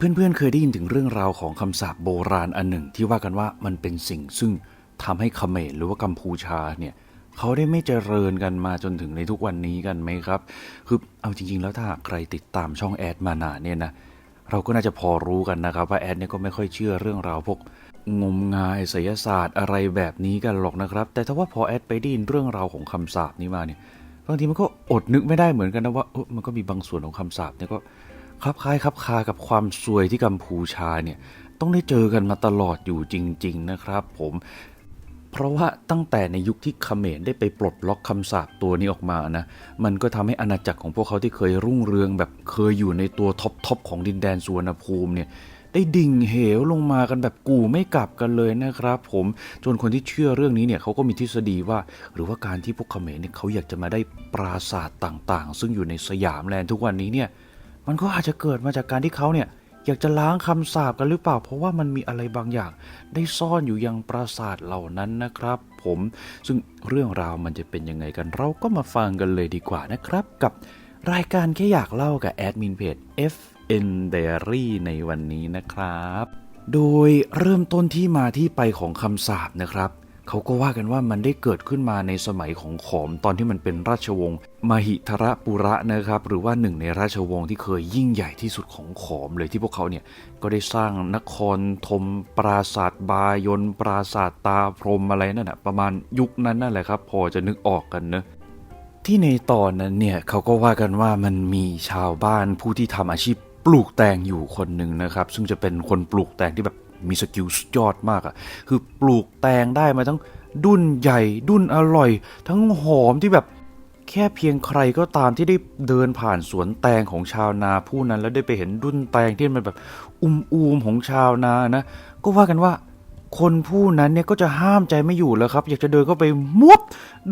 เพื่อนๆ เคยได้ยินถึงเรื่องราวของคำสาปโบราณอันหนึ่งที่ว่ากันว่ามันเป็นสิ่งซึ่งทำให้เขมรหรือว่ากัมพูชาเนี่ยเขาได้ไม่เจริญกันมาจนถึงในทุกวันนี้กันไหมครับ คือเอาจริง ๆ แล้วถ้าใครติดตามช่องแอดมานานเนี่ยนะเราก็น่าจะพอรู้กันนะครับว่าแอดเนี่ยก็ไม่ค่อยเชื่อเรื่องราวพวกงมงายไสยศาสตร์อะไรแบบนี้กันหรอกนะครับ แต่ถ้าว่าพอแอดไปได้ยินเรื่องราวของคำสาปนี้มาเนี่ยบางทีมันก็อดนึกไม่ได้เหมือนกันนะว่ามันก็มีบางส่วนของคำสาปเนี่ยก็ ครับคล้ายครับคากับความซวยที่กัมพูชาเนี่ยต้องได้เจอกันมาตลอดอยู่จริง ๆ นะครับ ผมเพราะว่าตั้งแต่ในยุคที่เขมรได้ไปปลดล็อกคำสาปตัวนี้ออกมานะ มันก็ทำให้อาณาจักรของพวกเขาที่เคยรุ่งเรืองแบบเคยอยู่ในตัวท็อปทอปของดินแดนสุวรรณภูมิเนี่ย ได้ดิ่งเหวลงมากันแบบกูไม่กลับกันเลยนะครับผม จนคนที่เชื่อเรื่องนี้เนี่ยเขาก็มีทฤษฎีว่า หรือว่าการที่พวกเขมรเนี่ยเขาอยากจะมาได้ปราสาทต่างๆ ซึ่งอยู่ในสยามแลนด์ทุกวันนี้เนี่ย มันก็อาจจะเกิดมาจากการที่เขาเนี่ยอยากจะล้างคำสาปกันหรือเปล่า เพราะว่ามันมีอะไรบางอย่าง ได้ซ่อนอยู่ยังปราสาทเหล่านั้นนะครับ ผมซึ่งเรื่องราวมันจะเป็นยังไงกันเราก็มาฟังกันเลยดีกว่านะครับ กับรายการแค่อยากเล่ากับแอดมินเพจ FN Diary ในวันนี้นะครับ โดยเริ่มต้นที่มาที่ไปของคำสาปนะครับ เขาก็ว่ากันว่ามันได้เกิดขึ้นมาในสมัยของขอมตอนที่มันเป็นราชวงศ์มหิทรปุระนะครับ หรือว่าหนึ่งในราชวงศ์ที่เคยยิ่งใหญ่ที่สุดของขอมเลยที่พวกเขาเนี่ยก็ได้สร้างนครธมปราสาทบายนปราสาทตาพรมอะไรนั่นนะประมาณยุคนั้นนั่นแหละครับ พอจะนึกออกกันเนอะที่ในตอนนั้นเนี่ยเขาก็ว่ากันว่ามันมีชาวบ้านผู้ที่ทำอาชีพปลูกแตงอยู่คนหนึ่งนะครับ ซึ่งจะเป็นคนปลูกแตงที่แบบ มีสกิลยอดมากอะ่ะ คือปลูกแตงได้มาทั้งดุนใหญ่ ดุนอร่อย ทั้งหอมที่แบบแค่เพียงใครก็ตามที่ได้เดินผ่านสวนแตงของชาวนาผู้นั้น แล้วได้ไปเห็นดุนแตงที่มันแบบอุ้มๆของชาวนานะ ก็ว่ากันว่าคนผู้นั้นเนี่ยก็จะห้ามใจไม่อยู่แล้วครับ อยากจะเดินเข้าไปมุบ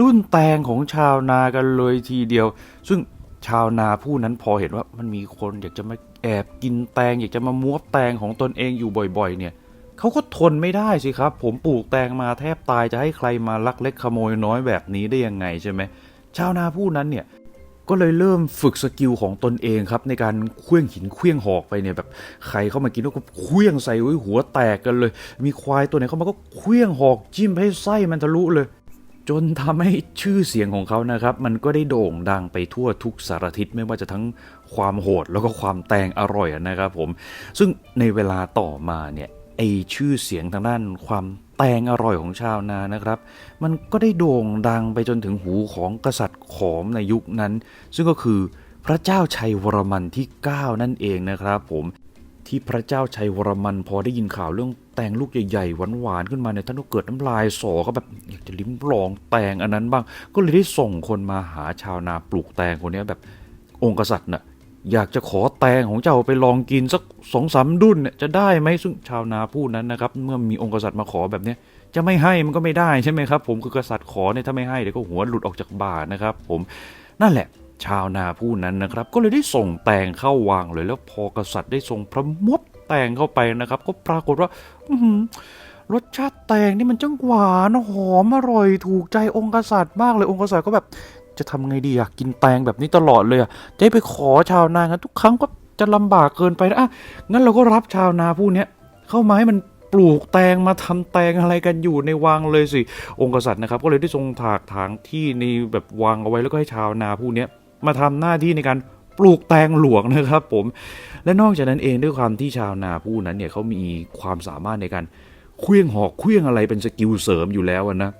ดุนแตงของชาวนากันเลยทีเดียว ซึ่งชาวนาผู้นั้นพอเห็นว่ามันมีคนอยากจะมาแอบกินแตงอยากจะมามวบแตงของตนเองอยู่บ่อยๆ เนี่ยเขาก็ทนไม่ได้สิครับ ผมปลูกแตงมาแทบตายจะให้ใครมาลักเล็กขโมยน้อยแบบนี้ได้ยังไงใช่ไหมชาวนาผู้นั้นเนี่ยก็เลยเริ่มฝึกสกิลของตนเองครับ ในการเคลื่องหินเคลื่องหอกไปเนี่ยแบบใครเข้ามากินแล้วก็เคลื่องใส่หัวแตกกันเลย มีควายตัวไหนเข้ามาก็เคลื่องหอกจิ้มให้ไส้มันทะลุเลย จนทำให้ชื่อเสียงของเขานะครับ มันก็ได้โด่งดังไปทั่วทุกสารทิศไม่ว่าจะทั้งความโหดแล้วก็ความแตงอร่อยนะครับผม ซึ่งในเวลาต่อมาเนี่ยไอชื่อเสียงทางด้านความแตงอร่อยของชาวนานะครับ มันก็ได้โด่งดังไปจนถึงหูของกษัตริย์ขอมในยุคนั้น ซึ่งก็คือพระเจ้าชัยวรมันที่ 9 นั่นเองนะครับผม ที่พระเจ้าชัยวรมันพอได้ยินข่าวเรื่องแตงลูกใหญ่ๆหวานๆขึ้นมาเนี่ยท่านก็เกิดน้ำลายสอก็แบบอยากจะลิ้มลองแตงอันนั้นบ้าง ก็เลยได้ส่งคนมาหาชาวนาปลูกแตงคนนี้แบบองค์กษัตริย์น่ะอยากจะขอแตงของเจ้าไปลองกินสักสองสามดุนเนี่ยจะได้ไหมซึ่งชาวนาผู้นั้นนะครับ เมื่อมีองค์กษัตริย์มาขอแบบนี้จะไม่ให้มันก็ไม่ได้ใช่ไหมครับ ผมคือกษัตริย์ขอเนี่ยถ้าไม่ให้เดี๋ยวก็หัวหลุดออกจากบ่านะครับ ผมนั่นแหละ ชาวนาผู้นั้นนะครับ ก็เลยได้ส่งแตงเข้าวางเลย แล้วพอกษัตริย์ได้ส่งพระมดแตงเข้าไปนะครับ ก็ปรากฏว่ารสชาติแตงนี่มันจังหวานหอมอร่อย ถูกใจองค์กษัตริย์มากเลยองค์กษัตริย์ก็แบบ จะทำไงดีอะกินแตงแบบนี้ตลอดเลยอะจะไปขอชาวนากันทุกครั้งก็จะลำบากเกินไปนะอะงั้นเราก็รับชาวนาผู้เนี้ยเข้ามาให้มันปลูกแตงมาทำแตงอะไรกันอยู่ในวังเลยสิ องค์กษัตริย์นะครับ ก็เลยได้ทรงถากถางที่ในแบบวางเอาไว้แล้วก็ให้ชาวนาผู้เนี้ย มาทำหน้าที่ในการปลูกแตงหลวงนะครับผม และนอกจากนั้นเองด้วยความที่ชาวนาผู้นั้นเนี่ยเขามีความสามารถในการเคลื่องหอกเคลื่องอะไรเป็นสกิลเสริมอยู่แล้วนะ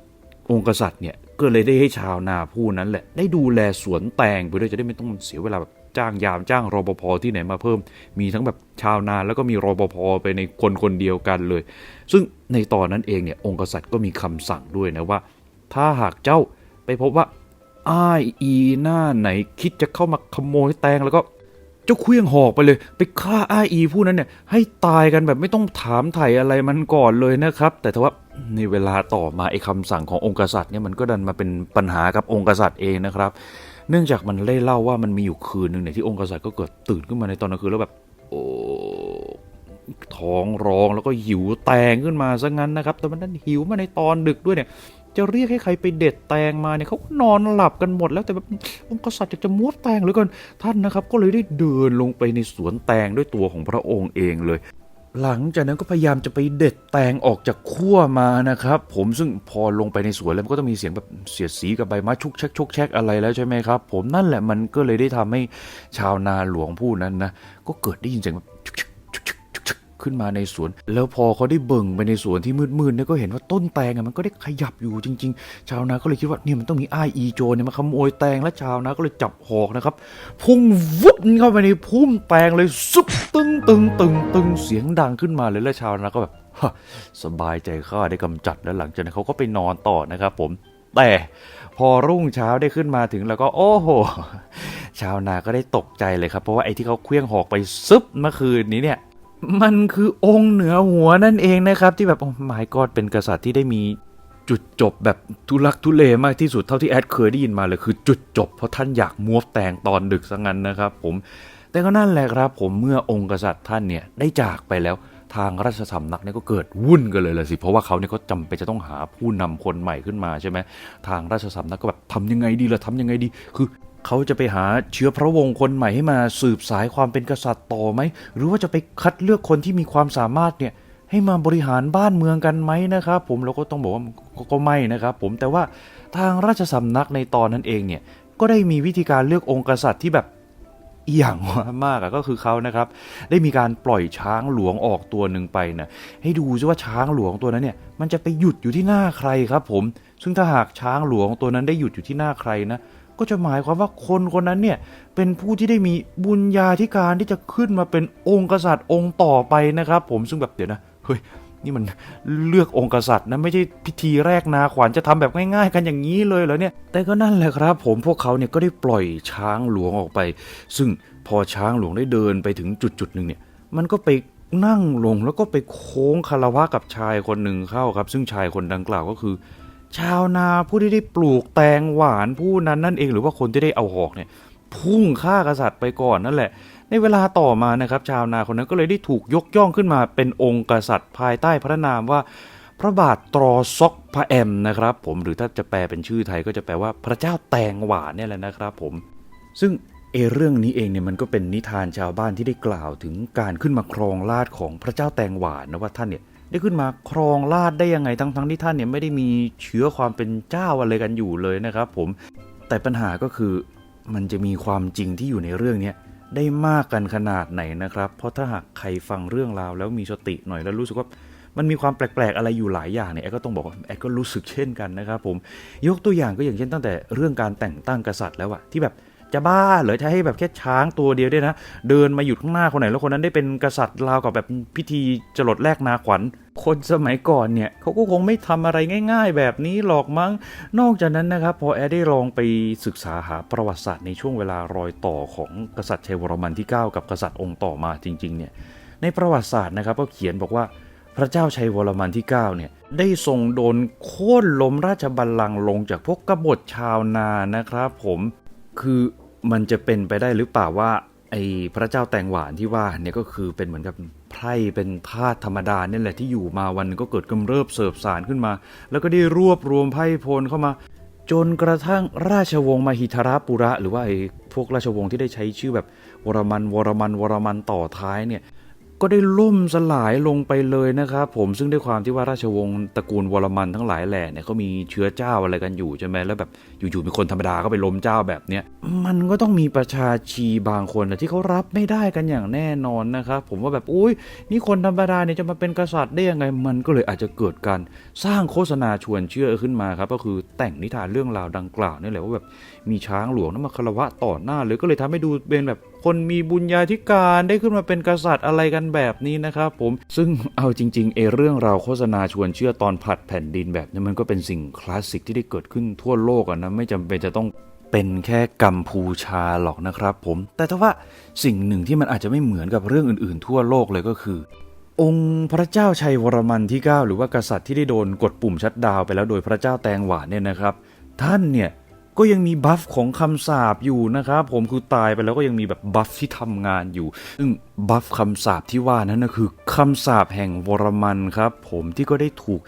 องค์กษัตริย์เนี่ยก็เลยได้ให้ชาวนาผู้นั้นแหละได้ดูแลสวนแตงไปด้วยจะได้ไม่ต้องเสียเวลาแบบจ้างยามจ้างรปภที่ไหนมาเพิ่ม มีทั้งแบบชาวนาแล้วก็มีรปภไปในคนคนเดียวกันเลย ซึ่งในตอนนั้นเองเนี่ยองค์กษัตริย์ก็มีคำสั่งด้วยนะว่า ถ้าหากเจ้าไปพบว่า อ้ายอีหน้าไหนคิดจะเข้ามาขโมยแตงแล้วก็เจ้าเคลื่องหอกไปเลย ไปฆ่าอ้ายอีผู้นั้นเนี่ย ให้ตายกันแบบไม่ต้องถามไถ่อะไรมันก่อนเลยนะครับ แต่ถ้าว่าในเวลาต่อมาไอ้คำสั่งขององค์กษัตริย์เนี่ยมันก็ดันมาเป็นปัญหากับองค์กษัตริย์เองนะครับ เนื่องจากมันเล่เล่าว่ามันมีอยู่คืนหนึ่งเนี่ยที่องค์กษัตริย์ก็เกิดตื่นขึ้นมาในตอนกลางคืนแล้วแบบโอ้ท้องร้องแล้วก็หิวแตงขึ้นมาซะงั้นนะครับ แต่มันนั้นหิวมาในตอนดึกด้วยเนี่ย จะเรียกให้ใครไปเด็ดแตงมาเนี่ยเขาก็นอนหลับกันหมดแล้วแต่แบบองค์กษัตริย์อยากจะม้วนแตงเหรือเกินท่านนะครับ ก็เลยได้เดินลงไปในสวนแตงด้วยตัวของพระองค์เองเลย หลังจากนั้นก็พยายามจะไปเด็ดแตงออกจากขั้วมานะครับ ผมซึ่งพอลงไปในสวนแล้วมันก็ต้องมีเสียงแบบเสียดสีกับใบไม้ชุกแชกชุกแชกอะไรแล้วใช่ไหมครับ ผมนั่นแหละมันก็เลยได้ทำให้ชาวนาหลวงผู้นั้นนะก็เกิดได้ยินเสียงแบบ ขึ้นมาในสวน แล้วพอเขาได้เบิ่งไปในสวนที่มืดๆเนี่ยก็เห็นว่าต้นแตงอะมันก็ได้ขยับอยู่จริง ๆ ชาวนาก็เลยคิดว่าเนี่ยมันต้องมีอ้ายอีโจเนี่ยมาขโมยแตงและชาวนาก็เลยจับหอกนะครับพุ่งวุบเข้าไปในพุ่มแตงเลยซุบตึงตึงตึงตึงเสียงดังขึ้นมาเลยแล้วชาวนาก็แบบสบายใจข้าได้กำจัดแล้วหลังจากนั้นเขาก็ไปนอนต่อนะครับผมแต่พอรุ่งเช้าได้ขึ้นมาถึงแล้วก็โอ้โห ชาวนาก็ได้ตกใจเลยครับ เพราะว่าไอ้ที่เขาเคลื่องหอกไปซึบเมื่อคืนนี้เนี่ย มันคือองค์เหนือหัวนั่นเองนะครับ ที่แบบโอ้หมายกอดเป็นกษัตริย์ที่ได้มีจุดจบแบบทุลักทุเลมากที่สุดเท่าที่แอดเคยได้ยินมาเลยคือจุดจบ เพราะท่านอยากมัวแต่งตอนดึกซะงั้นนะครับ ผม แต่ก็นั่นแหละครับ ผมเมื่อองค์กษัตริย์ท่านเนี่ยได้จากไปแล้วทางราชสำนักเนี่ยก็เกิดวุ่นกันเลยเละสิ เพราะว่าเขาเนี่ยก็จำเป็นจะต้องหาผู้นำคนใหม่ขึ้นมาใช่ไหมทางราชสำนักก็แบบทำยังไงดีล่ะทำยังไงดี คือ เขาจะไปหาเชื้อพระวงศ์คนใหม่ให้มาสืบสายความเป็นกษัตริย์ต่อไหม หรือว่าจะไปคัดเลือกคนที่มีความสามารถเนี่ยให้มาบริหารบ้านเมืองกันไหมนะครับ ผมเราก็ต้องบอกว่าก็ก็ไม่นะครับ ผมแต่ว่าทางราชสำนักในตอนนั้นเองเนี่ยก็ได้มีวิธีการเลือกองค์กษัตริย์ที่แบบอย่างมากอะก็คือเขานะครับ ได้มีการปล่อยช้างหลวงออกตัวหนึ่งไปนะให้ดูซิว่าช้างหลวงตัวนั้นเนี่ยมันจะไปหยุดอยู่ที่หน้าใครครับ ผม ซึ่งถ้าหากช้างหลวงตัวนั้นได้หยุดอยู่ที่หน้าใครนะ ก็จะหมายความว่าคนคนนั้นเนี่ยเป็นผู้ที่ได้มีบุญญาธิการที่จะขึ้นมาเป็นองค์กษัตริย์องค์ต่อไปนะครับ ผมซึ่งแบบเดี๋ยวนะเฮ้ยนี่มันเลือกองค์กษัตริย์นะไม่ใช่พิธีแรกนาขวัญจะทำแบบง่ายๆ กันอย่างนี้เลยเหรอเนี่ย แต่ก็นั่นแหละครับ ผมพวกเขาเนี่ยก็ได้ปล่อยช้างหลวงออกไป ซึ่งพอช้างหลวงได้เดินไปถึงจุดจุดๆหนึ่งเนี่ย มันก็ไปนั่งลงแล้วก็ไปโค้งคารวะกับชายคนหนึ่งเข้าครับ ซึ่งชายคนดังกล่าวก็คือ ชาวนาผู้ที่ได้ปลูกแตงหวานผู้นั้นนั่นเองหรือว่าคนที่ได้เอาหอกเนี่ยพุ่งฆ่ากษัตริย์ไปก่อนนั่นแหละ ในเวลาต่อมานะครับ ชาวนาคนนั้นก็เลยได้ถูกยกย่องขึ้นมาเป็นองค์กษัตริย์ภายใต้พระนามว่า พระบาทตรอซอกพระแอมนะครับ ผมหรือถ้าจะแปลเป็นชื่อไทยก็จะแปลว่าพระเจ้าแตงหวานเนี่ยแหละนะครับ ผม ซึ่งเอเรื่องนี้เองเนี่ยมันก็เป็นนิทานชาวบ้านที่ได้กล่าวถึงการขึ้นมาครองราชของพระเจ้าแตงหวานนะว่าท่านเนี่ย ได้ขึ้นมาครองราชได้ยังไงทั้งทั้งๆที่ท่านเนี่ยไม่ได้มีเชื้อความเป็นเจ้าอะไรกันอยู่เลยนะครับผมแต่ปัญหาก็คือมันจะมีความจริงที่อยู่ในเรื่องนี้ได้มากกันขนาดไหนนะครับ เพราะถ้าหากใครฟังเรื่องราวแล้วมีสติหน่อยแล้วรู้สึกว่ามันมีความแปลกๆอะไรอยู่หลายอย่างเนี่ยแอดก็ต้องบอกว่าแอดก็รู้สึกเช่นกันนะครับผมยกตัวอย่างก็อย่างเช่นตั้งแต่เรื่องการแต่งตั้งกษัตริย์แล้วอะที่แบบ จะบ้าเหรอจะให้แบบแค่ช้างตัวเดียวได้นะ เดินมาหยุดข้างหน้าคนไหน แล้วคนนั้นได้เป็นกษัตริย์ราวกับแบบพิธีจรดแลกนาขวัญ คนสมัยก่อนเนี่ยเขาก็คงไม่ทำอะไรง่าย ๆ แบบนี้หรอกมั้ง นอกจากนั้นนะครับพอแอดได้ลองไปศึกษาหาประวัติศาสตร์ในช่วงเวลารอยต่อของกษัตริย์ชัยวรมันที่ 9 กับกษัตริย์องค์ต่อมาจริงๆเนี่ยในประวัติศาสตร์นะครับก็เขียนบอกว่าพระเจ้าชัยวรมันที่ 9 เนี่ย ได้ทรงโดนโค่นล้มราชบัลลังก์ลงจากพวกกบฏชาวนานะครับผม คือมันจะเป็นไปได้หรือเปล่าว่า ไอ้พระเจ้าแตงหวานที่ว่าเนี่ยก็คือเป็นเหมือนกับไพร่เป็นทาสธรรมดาเนี่ยแหละที่อยู่มาวันหนึงก็เกิดกำเริบเสบสารขึ้นมา แล้วก็ได้รวบรวมไพร่พลเข้ามา จนกระทั่งราชวงศ์มหิทรปุระ หรือว่าไอ้พวกราชวงศ์ที่ได้ใช้ชื่อแบบวรมันวรมันวรมันต่อท้ายเนี่ย ก็ได้ล่มสลายลงไปเลยนะครับผมซึ่งด้วยความที่ว่าราชวงศ์ตระกูลวรมันทั้งหลายแหล่เนี่ยเขามีเชื้อเจ้าอะไรกันอยู่ใช่ไหมแล้วแบบอยู่ๆมีคนธรรมดาก็ไปล้มเจ้าแบบเนี้ยมันก็ต้องมีประชาชีบางคนนะที่เขารับไม่ได้กันอย่างแน่นอนนะครับผมว่าแบบอุ้ยนี่คนธรรมดาเนี่ยจะมาเป็นกษัตริย์ได้ยังไงมันก็เลยอาจจะเกิดการสร้างโฆษณาชวนเชื่อขึ้นมาครับก็คือแต่งนิทานเรื่องราวดังกล่าวนี่แหละว่าแบบมีช้างหลวงนั้นมาคารวะต่อหน้าเลยก็เลยทำให้ดูเป็นแบบ คนมีบุญญาธิการได้ขึ้นมาเป็นกษัตริย์อะไรกันแบบนี้นะครับผมซึ่งเอาจริงๆเอเรื่องราวโฆษณาชวนเชื่อตอนผัดแผ่นดินแบบนี้มันก็เป็นสิ่งคลาสสิกที่ได้เกิดขึ้นทั่วโลกอะนะไม่จำเป็นจะต้องเป็นแค่กัมพูชาหรอกนะครับผมแต่ถ้าว่าสิ่งหนึ่งที่มันอาจจะไม่เหมือนกับเรื่องอื่นๆ ทั่วโลกเลยก็คือ องค์พระเจ้าชัยวรมันที่ 9 หรือว่ากษัตริย์ที่ได้โดนกดปุ่มชัดดาวไปแล้วโดยพระเจ้าแตงหวานเนี่ยนะครับ ท่านเนี่ย ก็ยังมีบัฟของคำสาปอยู่นะครับผมคือตายไปแล้วก็ยังมีแบบบัฟที่ทำงานอยู่ ซึ่งบัฟคำสาปที่ว่านั้นนะคือคำสาปแห่งวรมันครับ ผมที่ก็ได้ถูก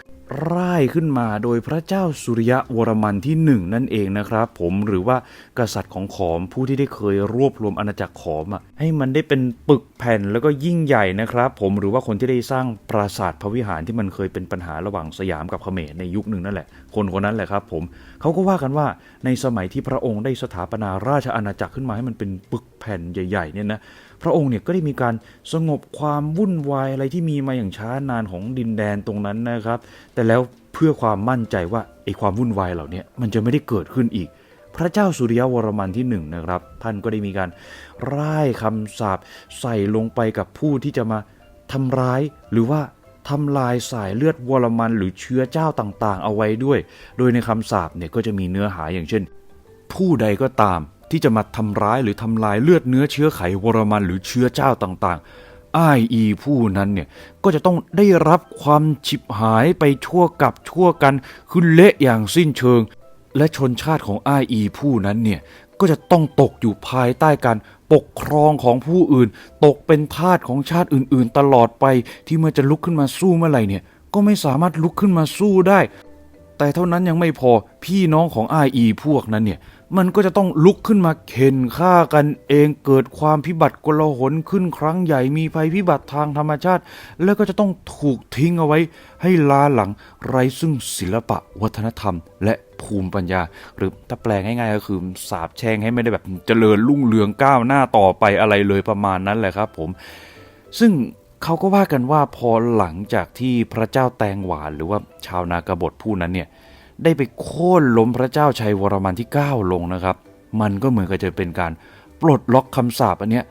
ร่ายขึ้นมาโดยพระเจ้าสุริยะวรมันที่หนึ่งนั่นเองนะครับ ผมหรือว่ากษัตริย์ของขอมผู้ที่ได้เคยรวบรวมอาณาจักรขอมอะให้มันได้เป็นปึกแผ่นแล้วก็ยิ่งใหญ่นะครับ ผมหรือว่าคนที่ได้สร้างปราสาทพระวิหารที่มันเคยเป็นปัญหาระหว่างสยามกับเขมรในยุคหนึ่งนั่นแหละคนคนนั้นแหละครับผมเขาก็ว่ากันว่าในสมัยที่พระองค์ได้สถาปนาราชอาณาจักรขึ้นมาให้มันเป็นปึกแผ่นใหญ่ๆเนี่ยนะพระองค์เนี่ยก็ได้มีการสงบความวุ่นวายอะไรที่มีมาอย่างช้านานของดินแดนตรงนั้นนะครับ แต่แล้วเพื่อความมั่นใจว่าไอ้ความวุ่นวายเหล่านี้มันจะไม่ได้เกิดขึ้นอีกพระเจ้าสุริยวรมันที่หนึ่งนะครับ ท่านก็ได้มีการร่ายคำสาปใส่ลงไปกับผู้ที่จะมาทำร้ายหรือว่า ทำลายสายเลือดวรมันหรือเชื้อเจ้าต่างๆ เอาไว้ด้วย โดยในคำสาปเนี่ยก็จะมีเนื้อหาอย่างเช่น ผู้ใดก็ตามที่จะมาทำร้ายหรือทำลายเลือดเนื้อเชื้อไขวรมันหรือเชื้อเจ้าต่างๆ อ้ายอีผู้นั้นเนี่ยก็จะต้องได้รับความฉิบหายไปชั่วกับชั่วกันคือเละอย่างสิ้นเชิง และชนชาติของอ้ายอีผู้นั้นเนี่ยก็จะต้องตกอยู่ภายใต้การ ปกครองของผู้อื่น ตกเป็นทาสของชาติอื่น ๆ ตลอดไปที่เมื่อจะลุกขึ้นมาสู้เมื่อไหร่เนี่ย ก็ไม่สามารถลุกขึ้นมาสู้ได้ แต่เท่านั้นยังไม่พอพี่น้องของไออีพวกนั้นเนี่ย มันก็จะต้องลุกขึ้นมาเข็นฆ่ากันเองเกิดความพิบัติกลหนขึ้นครั้งใหญ่มีภัยพิบัติทางธรรมชาติ แล้วก็จะต้องถูกทิ้งเอาไว้ ให้ลาหลังไร้ซึ่งศิลปะวัฒนธรรม และ ภูมิปัญญา หรือถ้าแปลงง่ายๆก็คือสาบแช่งให้ไม่ได้แบบเจริญรุ่งเรืองก้าวหน้าต่อไปอะไรเลยประมาณนั้นแหละครับผม ซึ่งเขาก็ว่ากันว่าพอหลังจากที่พระเจ้าแตงหวานหรือว่าชาวนากบฏผู้นั้นเนี่ยได้ไปโค่นล้มพระเจ้าชัยวรมันที่ 9 ลงนะครับ มันก็เหมือนกับจะเป็นการปลดล็อกคำสาปอันเนี้ย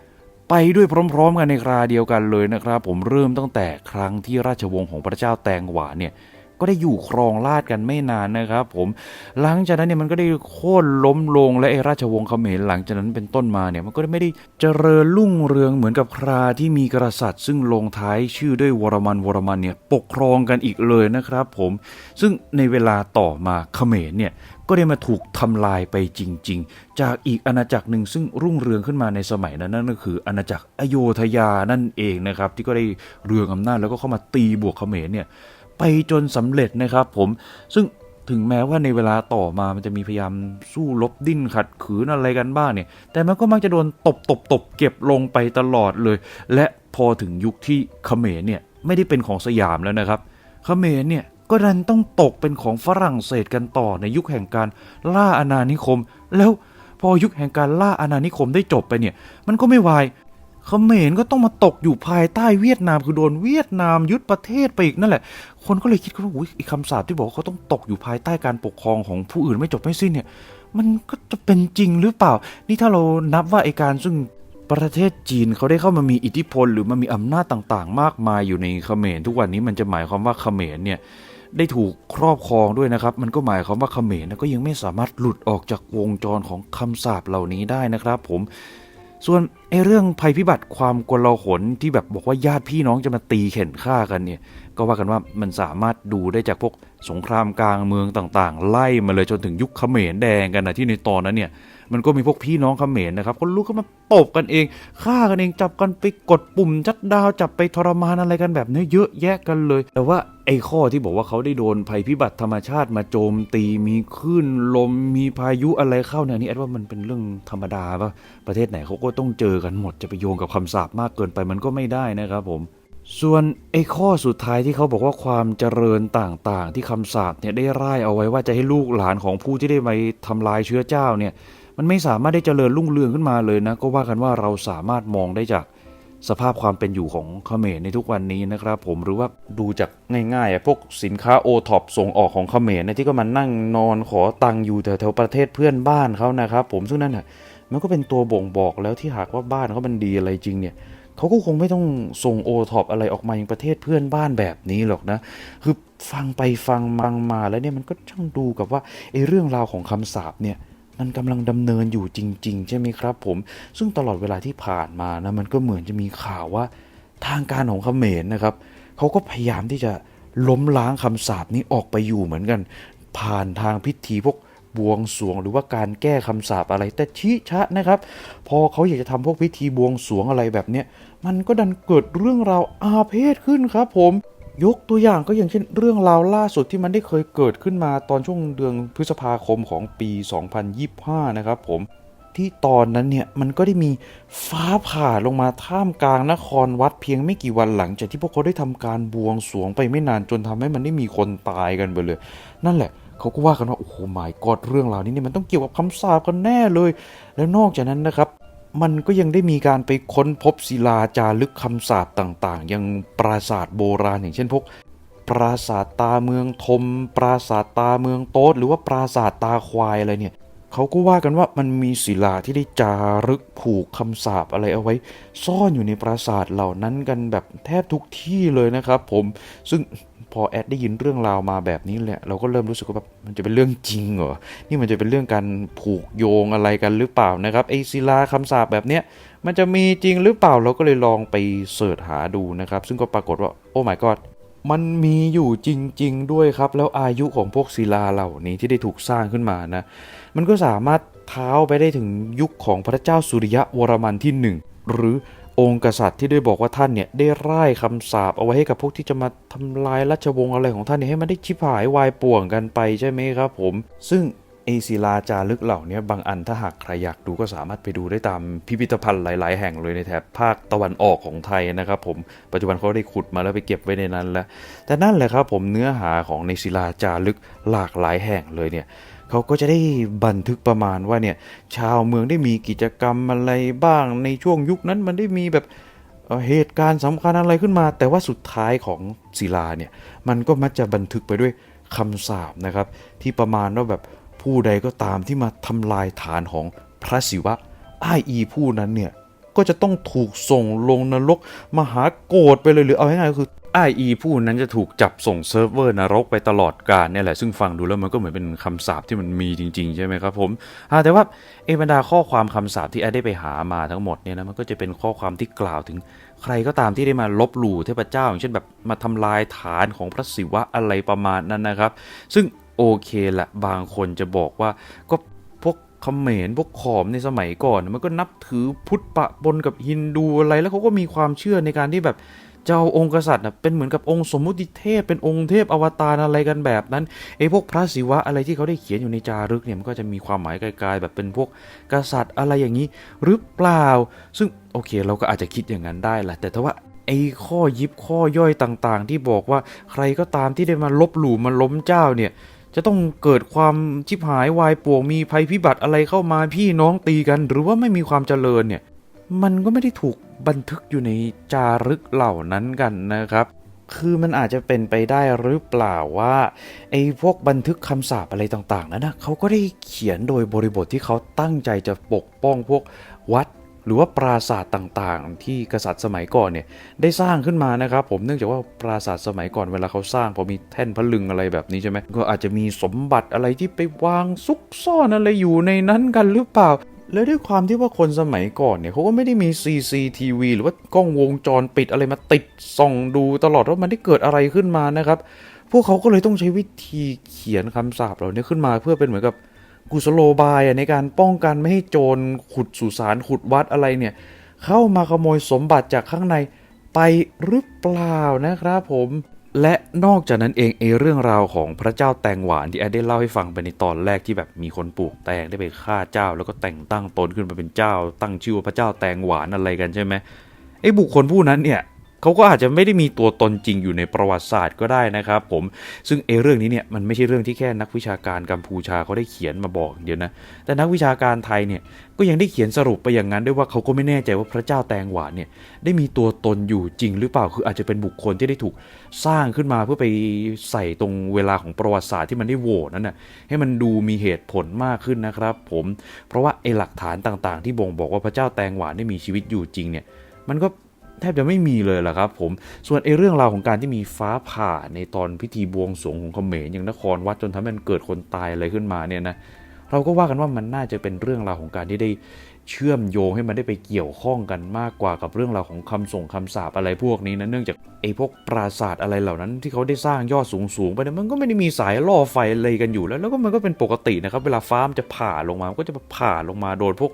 ไปด้วยพร้อม ๆ กันในคราเดียวกันเลยนะครับ ผมเริ่มตั้งแต่ครั้งที่ราชวงศ์ของพระเจ้าแตงหวานเนี่ย ก็ได้อยู่ครองราชกันไม่นานนะครับ ผมหลังจากนั้นเนี่ยมันก็ได้โค่นล้มลงและไอ้ราชวงศ์เขมรหลังจากนั้นเป็นต้นมาเนี่ยมันก็ไม่ได้เจริญรุ่งเรืองเหมือนกับคราที่มีกษัตริย์ ซึ่งลงท้ายชื่อด้วยวรมันวรมันเนี่ยปกครองกันอีกเลยนะครับ ผมซึ่งในเวลาต่อมาเขมรเนี่ยก็ได้มาถูกทำลายไปจริง ๆ จากอีกอาณาจักรหนึ่งซึ่งรุ่งเรืองขึ้นมาในสมัยนั้นนั่นก็คืออาณาจักรอโยธยานั่นเองนะครับ ที่ก็ได้เรืองอำนาจแล้วก็เข้ามาตีบวกเขมรเนี่ย ไปจนสำเร็จนะครับผมซึ่งถึงแม้ว่าในเวลาต่อมามันจะมีพยายามสู้รบดิ้นขัดขืนอะไรกันบ้างเนี่ย แต่มันก็มักจะโดนตบตบตบเก็บลงไปตลอดเลย และพอถึงยุคที่เขมรเนี่ยไม่ได้เป็นของสยามแล้วนะครับเขมรเนี่ยก็ดันต้องตกเป็นของฝรั่งเศสกันต่อในยุคแห่งการล่าอาณานิคม แล้วพอยุคแห่งการล่าอาณานิคมได้จบไปเนี่ย มันก็ไม่วาย เขมรก็ต้องมาตกอยู่ภายใต้เวียดนามคือโดนเวียดนามยึดประเทศไปอีกนั่นแหละ คนก็เลยคิดกันว่าอุ้ยคำสาปที่บอกว่าเขาต้องตกอยู่ภายใต้การปกครองของผู้อื่นไม่จบไม่สิ้นเนี่ย มันก็จะเป็นจริงหรือเปล่า นี่ถ้าเรานับว่าไอ้การซึ่งประเทศจีนเขาได้เข้ามามีอิทธิพล หรือมามีอำนาจต่างๆ มากมายอยู่ในเขมรทุกวันนี้มันจะหมายความว่าเขมรเนี่ยได้ถูกครอบครองด้วยนะครับ มันก็หมายความว่าเขมรก็ยังไม่สามารถหลุดออกจากวงจรของคำสาปเหล่านี้ได้นะครับ ผม ส่วนไอ้เรื่องภัยพิบัติความกลาหนที่แบบบอกว่าญาติพี่น้องจะมาตีเข็นฆ่ากันเนี่ย ก็ว่ากันว่ามันสามารถดูได้จากพวกสงครามกลางเมืองต่างๆ ไล่มาเลยจนถึงยุคเขมรแดงกันนะที่ในตอนนั้นเนี่ย มันก็มีพวกพี่น้องเขมรนะครับก็ลุกขึ้นมาตบกันเองฆ่ากันเองจับกันไปกดปุ่มจัดดาวจับไปทรมานอะไรกันแบบนี้เยอะแยะกันเลย แต่ว่าไอ้ข้อที่บอกว่าเขาได้โดนภัยพิบัติธรรมชาติมาโจมตีมีคลื่นลมมีพายุอะไรเข้าเนี่ยนี่แอดว่ามันเป็นเรื่องธรรมดาป่ะประเทศไหนเขาก็ต้องเจอกันหมดจะไปโยงกับคำสาปมากเกินไปมันก็ไม่ได้นะครับผมส่วนไอ้ข้อสุดท้ายที่เขาบอกว่าความเจริญต่างๆ ที่คำสาปเนี่ยได้ร่ายเอาไว้ว่าจะให้ลูกหลานของผู้ที่ได้ไปทำลายเชื้อเจ้าเนี่ย มันไม่สามารถได้เจริญรุ่งเรืองขึ้นมาเลยนะ ก็ว่ากันว่าเราสามารถมองได้จากสภาพความเป็นอยู่ของเขมรในทุกวันนี้นะครับผมหรือว่าดูจากง่ายๆอะพวกสินค้าโอท็อปส่งออกของเขมรนที่ก็มานั่งนอนขอตังค์อยู่แถวๆประเทศเพื่อนบ้านเขานะครับผมซึ่งนั่นน่ะมันก็เป็นตัวบ่งบอกแล้วที่หากว่าบ้านเขามันดีอะไรจริงเนี่ยเขาก็คงไม่ต้องส่งโอท็อปอะไรออกมายังประเทศเพื่อนบ้านแบบนี้หรอกนะ คือฟังไปฟังมามาแล้วเนี่ยมันก็ช่างดูกับว่าไอ้เรื่องราวของคำสาปเนี่ย มันกำลังดำเนินอยู่จริง ๆ ใช่ไหมครับ ผมซึ่งตลอดเวลาที่ผ่านมานะมันก็เหมือนจะมีข่าวว่าทางการของเขมรนะครับเขาก็พยายามที่จะล้มล้างคำสาปนี้ออกไปอยู่เหมือนกัน ผ่านทางพิธีพวกบวงสรวงหรือว่าการแก้คำสาปอะไร แต่ชี้ชะนะครับ พอเขาอยากจะทำพวกพิธีบวงสรวงอะไรแบบเนี้ยมันก็ดันเกิดเรื่องราวอาเพศขึ้นครับผม ยกตัวอย่างก็อย่างเช่นเรื่องราวล่าสุดที่มันได้เคยเกิดขึ้นมาตอนช่วงเดือนพฤษภาคมของปี 2025 นะครับผมที่ตอนนั้นเนี่ยมันก็ได้มีฟ้าผ่าลงมาท่ามกลางนครวัดเพียงไม่กี่วันหลังจากที่พวกเขาได้ทำการบวงสรวงไปไม่นานจนทำให้มันได้มีคนตายกันไปเลย นั่นแหละเขาก็ว่ากันว่าโอ้โหหมายกอดเรื่องราวนี้เนี่ยมันต้องเกี่ยวกับคำสาปกันแน่เลย แล้วนอกจากนั้นนะครับ มันก็ยังได้มีการไปค้นพบศิลาจารึกคำสาปต่างๆ ยังปราสาทโบราณอย่างเช่นพวกปราสาทตาเมืองทม ปราสาทตาเมืองโต๊ดหรือว่าปราสาทตาควายอะไรเนี่ยเขาก็ว่ากันว่ามันมีศิลาที่ได้จารึกผูกคำสาปอะไรเอาไว้ ซ่อนอยู่ในปราสาทเหล่านั้นกันแบบแทบทุกที่เลยนะครับ ผมซึ่ง พอแอดได้ยินเรื่องราวมาแบบนี้แหละเราก็เริ่มรู้สึกว่าแบบมันจะเป็นเรื่องจริงเหรอ นี่มันจะเป็นเรื่องการผูกโยงอะไรกันหรือเปล่านะครับไอศิลาคำสาปแบบเนี้ยมันจะมีจริงหรือเปล่าเราก็เลยลองไปเสิร์ชหาดูนะครับ ซึ่งก็ปรากฏว่าโอ้ my god มันมีอยู่จริง ๆ ด้วยครับ แล้วอายุของพวกศิลาเหล่านี้ที่ได้ถูกสร้างขึ้นมานะ มันก็สามารถเท้าไปได้ถึงยุคของพระเจ้าสุริยะวรมันที่หนึ่งหรือ องค์กษัตริย์ที่ได้บอกว่าท่านเนี่ยได้ร่ายคำสาปเอาไว้ให้กับพวกที่จะมาทำลายราชวงศ์อะไรของท่านเนี่ยให้มันได้ชิบหายวายป่วงกันไปใช่ไหมครับผม ซึ่งเอศิลาจารึกเหล่านี้บางอันถ้าหากใครอยากดูก็สามารถไปดูได้ตามพิพิธภัณฑ์หลาย ๆ แห่งเลยในแถบภาคตะวันออกของไทยนะครับผมปัจจุบันเขาได้ขุดมาแล้วไปเก็บไว้ในนั้นแล้ว แต่นั่นแหละครับผมเนื้อหาของในศิลาจารึกหลากหลายแห่งเลยเนี่ย เขาก็จะได้บันทึกประมาณว่าเนี่ยชาวเมืองได้มีกิจกรรมอะไรบ้างในช่วงยุคนั้นมันได้มีแบบเหตุการณ์สำคัญอะไรขึ้นมา แต่ว่าสุดท้ายของศิลาเนี่ยมันก็มักจะบันทึกไปด้วยคำสาปนะครับ ที่ประมาณว่าแบบผู้ใดก็ตามที่มาทำลายฐานของพระศิวะอ้ายอีผู้นั้นเนี่ยก็จะต้องถูกส่งลงนรกมหาโกรธไปเลยหรือเอาง่ายๆก็คือ ไออีผู้นั้นจะถูกจับส่งเซิร์ฟเวอร์นรกไปตลอดกาลเนี่ยแหละซึ่งฟังดูแล้วมันก็เหมือนเป็นคำสาปที่มันมีจริง ๆ ใช่ไหมครับผมแต่ว่าเอบรรดาข้อความคำสาปที่แอดได้ไปหามาทั้งหมดเนี่ยนะมันก็จะเป็นข้อความที่กล่าวถึงใครก็ตามที่ได้มาลบหลู่เทพเจ้า อย่างเช่นแบบมาทำลายฐานของพระศิวะอะไรประมาณนั้นนะครับ ซึ่งโอเคแหละบางคนจะบอกว่าก็พวกเขมรพวกขอมในสมัยก่อน มันก็นับถือพุทธปะปนกับฮินดูอะไรแล้วเขาก็มีความเชื่อในการที่แบบ เจ้าองค์กษัตริย์น่ะเป็นเหมือนกับองค์สมมุติเทพเป็นองค์เทพอวตารอะไรกันแบบนั้นไอ้พวกพระศิวะอะไรที่เขาได้เขียนอยู่ในจารึกเนี่ยมันก็จะมีความหมายไกลๆแบบเป็นพวกกษัตริย์อะไรอย่างนี้หรือเปล่า ซึ่งโอเคเราก็อาจจะคิดอย่างนั้นได้แหละแต่ถ้าว่าไอ้ข้อยิบข้อย่อยต่างๆ ที่บอกว่าใครก็ตามที่ได้มาลบหลู่มาล้มเจ้าเนี่ยจะต้องเกิดความชิบหายวายป่วงมีภัยพิบัติอะไรเข้ามาพี่น้องตีกัน หรือว่าไม่มีความเจริญเนี่ย มันก็ไม่ได้ถูกบันทึกอยู่ในจารึกเหล่านั้นกันนะครับ คือมันอาจจะเป็นไปได้หรือเปล่าว่าไอ้พวกบันทึกคำสาปอะไรต่างๆนั้นนะเขาก็ได้เขียนโดยบริบทที่เขาตั้งใจจะปกป้องพวกวัดหรือว่าปราสาทต่างๆ ที่กษัตริย์สมัยก่อนเนี่ยได้สร้างขึ้นมานะครับ ผมเนื่องจากว่าปราสาทสมัยก่อนเวลาเขาสร้างพอมีแท่นพลึงอะไรแบบนี้ใช่ไหมก็อาจจะมีสมบัติอะไรที่ไปวางซุกซ่อนอะไรอยู่ในนั้นกันหรือเปล่า แล้วด้วยความที่ว่าคนสมัยก่อนเนี่ยเขาก็ไม่ได้มี CCTV หรือว่ากล้องวงจรปิดอะไรมาติดส่องดูตลอดว่ามันได้เกิดอะไรขึ้นมานะครับ พวกเขาก็เลยต้องใช้วิธีเขียนคำสาปเหล่านี้ขึ้นมาเพื่อเป็นเหมือนกับกุศโลบายในการป้องกันไม่ให้โจรขุดสุสานขุดวัดอะไรเนี่ย เข้ามาขโมยสมบัติจากข้างในไปหรือเปล่านะครับผม และนอกจากนั้นเองเอเรื่องราวของพระเจ้าแตงหวานที่แอดได้เล่าให้ฟังไปในตอนแรกที่แบบมีคนปลูกแตงได้ไปฆ่าเจ้า แล้วก็แต่งตั้งตนขึ้นมาเป็นเจ้า ตั้งชื่อว่าพระเจ้าแตงหวานอะไรกันใช่ไหมไอ้บุคคลผู้นั้นเนี่ย เขาก็อาจจะไม่ได้มีตัวตนจริงอยู่ในประวัติศาสตร์ก็ได้นะครับผมซึ่งเอเรื่องนี้เนี่ยมันไม่ใช่เรื่องที่แค่นักวิชาการกัมพูชาเขาได้เขียนมาบอกเดียวนะแต่นักวิชาการไทยเนี่ยก็ยังได้เขียนสรุปไปอย่างนั้นด้วยว่าเขาก็ไม่แน่ใจว่าพระเจ้าแตงหวานเนี่ยได้มีตัวตนอยู่จริงหรือเปล่าคืออาจจะเป็นบุคคลที่ได้ถูกสร้างขึ้นมาเพื่อไปใส่ตรงเวลาของประวัติศาสตร์ที่มันได้โหวตนั่นน่ะให้มันดูมีเหตุผลมากขึ้นนะครับ ผมเพราะว่าไอ้หลักฐานต่างๆ ที่บ่งบอกว่าพระเจ้าแตงหวานได้มีชีวิตอยู่จริงเนี่ยมันก็ แทบจะไม่มีเลยล่ะครับผมส่วนไอ้เรื่องราวของการที่มีฟ้าผ่าในตอนพิธีบวงสรวงของเขมรอย่างนครวัดจนทำให้มันเกิดคนตายอะไรขึ้นมาเนี่ยนะเราก็ว่ากันว่ามันน่าจะเป็นเรื่องราวของการที่ได้เชื่อมโยงให้มันได้ไปเกี่ยวข้องกันมากกว่ากับเรื่องราวของคำส่งคำสาปอะไรพวกนี้นะเนื่องจากไอ้พวกปราสาทอะไรเหล่านั้น ที่เขาได้สร้างยอดสูงๆไปเนี่ยมันก็ไม่ได้มีสายล่อไฟอะไรกันอยู่แล้ว แล้วก็มันก็เป็นปกตินะครับเวลาฟ้ามันจะผ่าลงมามันก็จะผ่าลงมาโดนพวก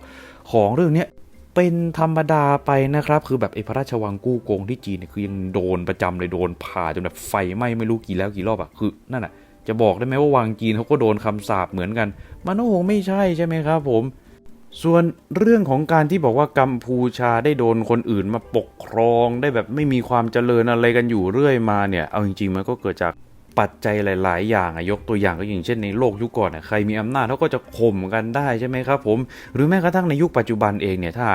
ของเรื่องเนี้ย เป็นธรรมดาไปนะครับ คือแบบไอ้พระราชวังกู้กงที่จีนเนี่ยคือยังโดนประจำเลยโดนผ่าจนแบบไฟไหม้ไม่รู้กี่แล้วกี่รอบอะคือนั่นอะจะบอกได้ไหมว่าวังจีนเขาก็โดนคำสาปเหมือนกัน มันก็คงไม่ใช่ใช่ไหมครับผม ส่วนเรื่องของการที่บอกว่ากัมพูชาได้โดนคนอื่นมาปกครองได้แบบไม่มีความเจริญอะไรกันอยู่เรื่อยมาเนี่ย เอาจริงๆมันก็เกิดจาก ปัจจัยหลาย ๆ อย่างอะยกตัวอย่างก็อย่างเช่นในโลกยุคก่อนอะใครมีอำนาจเขาก็จะข่มกันได้ใช่ไหมครับผมหรือแม้กระทั่งในยุคปัจจุบันเองเนี่ยถ้า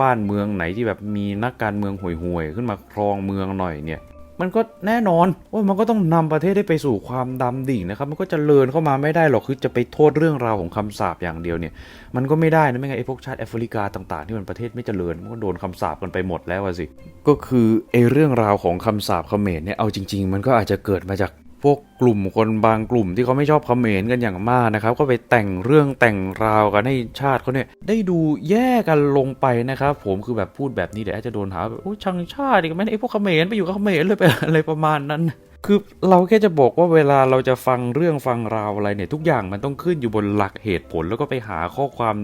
บ้านเมืองไหนที่แบบมีนักการเมืองห่วย ๆ ขึ้นมาครองเมืองหน่อยเนี่ยมันก็แน่นอนว่ามันก็ต้องนำประเทศให้ไปสู่ความดำดิ่งนะครับมันก็จเจริญเข้ามาไม่ได้หรอกคือจะไปโทษเรื่องราวของคำสาปอย่างเดียวเนี่ย มันก็ไม่ได้นะไม่งั้นไอ้พวกชาติแอฟริกาต่างๆ ที่มันประเทศไม่จเจริญมันก็โดนคำสาปกันไปหมดแล้วสิก็คือไอ้เรื่องราวของคำสาปเขมรเนี่ยเอาจริง ๆ มันก็อาจจะเกิดมาจาก วกกลุ่มคนบางกลุ่มที่เขาไม่ชอบเขมรกันอย่างมากนะครับ ก็ไปแต่งเรื่องแต่งราวกันให้ชาติเขาเนี่ยได้ดูแย่กันลงไปนะครับ ผมคือแบบพูดแบบนี้เดี๋ยวอาจจะโดนหาแบบโอ้ยชังชาติอีกไหมไอ้พวกเขมรไปอยู่กับเขมรเลยไปอะไรประมาณนั้นคือเราแค่จะบอกว่าเวลาเราจะฟังเรื่องฟังราวอะไรเนี่ยทุกอย่างมันต้องขึ้นอยู่บนหลักเหตุผลแล้วก็ไปหาข้อความ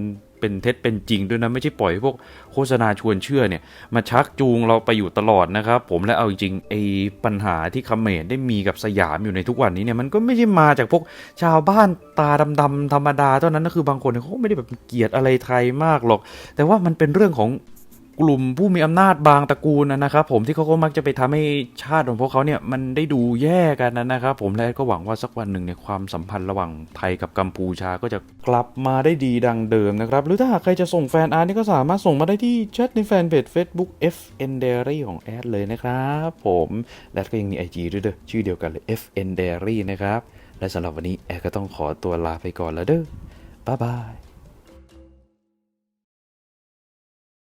เป็นเท็จเป็นจริงด้วยนะ ไม่ใช่ปล่อยให้พวกโฆษณาชวนเชื่อเนี่ยมาชักจูงเราไปอยู่ตลอดนะครับ ผมและเอาจริงไอ้ปัญหาที่เมรได้มีกับสยามอยู่ในทุกวันนี้เนี่ยมันก็ไม่ใช่มาจากพวกชาวบ้านตาดำๆธรรมดาเท่านั้นนะคือบางคนเขาไม่ได้แบบเกลียดอะไรไทยมากหรอก แต่ว่ามันเป็นเรื่องของ กลุ่มผู้มีอำนาจบางตระกูลนะครับ ผมที่เขาก็มักจะไปทำให้ชาติของพวกเขาเนี่ยมันได้ดูแย่กันนะนะครับ ผมและก็หวังว่าสักวันหนึ่งเนี่ยความสัมพันธ์ระหว่างไทยกับกัมพูชาก็จะกลับมาได้ดีดังเดิมนะครับ หรือถ้าหากใครจะส่งแฟนอาร์ตนี่ก็สามารถส่งมาได้ที่แชทในแฟนเพจ Facebook FN Diary ของแอดเลยนะครับผมและก็ยังมี IG ด้วยเด้อชื่อเดียวกันเลย FN Diary นะครับและสำหรับวันนี้แอดก็ต้องขอตัวลาไปก่อนแล้วเด้อบ๊ายบาย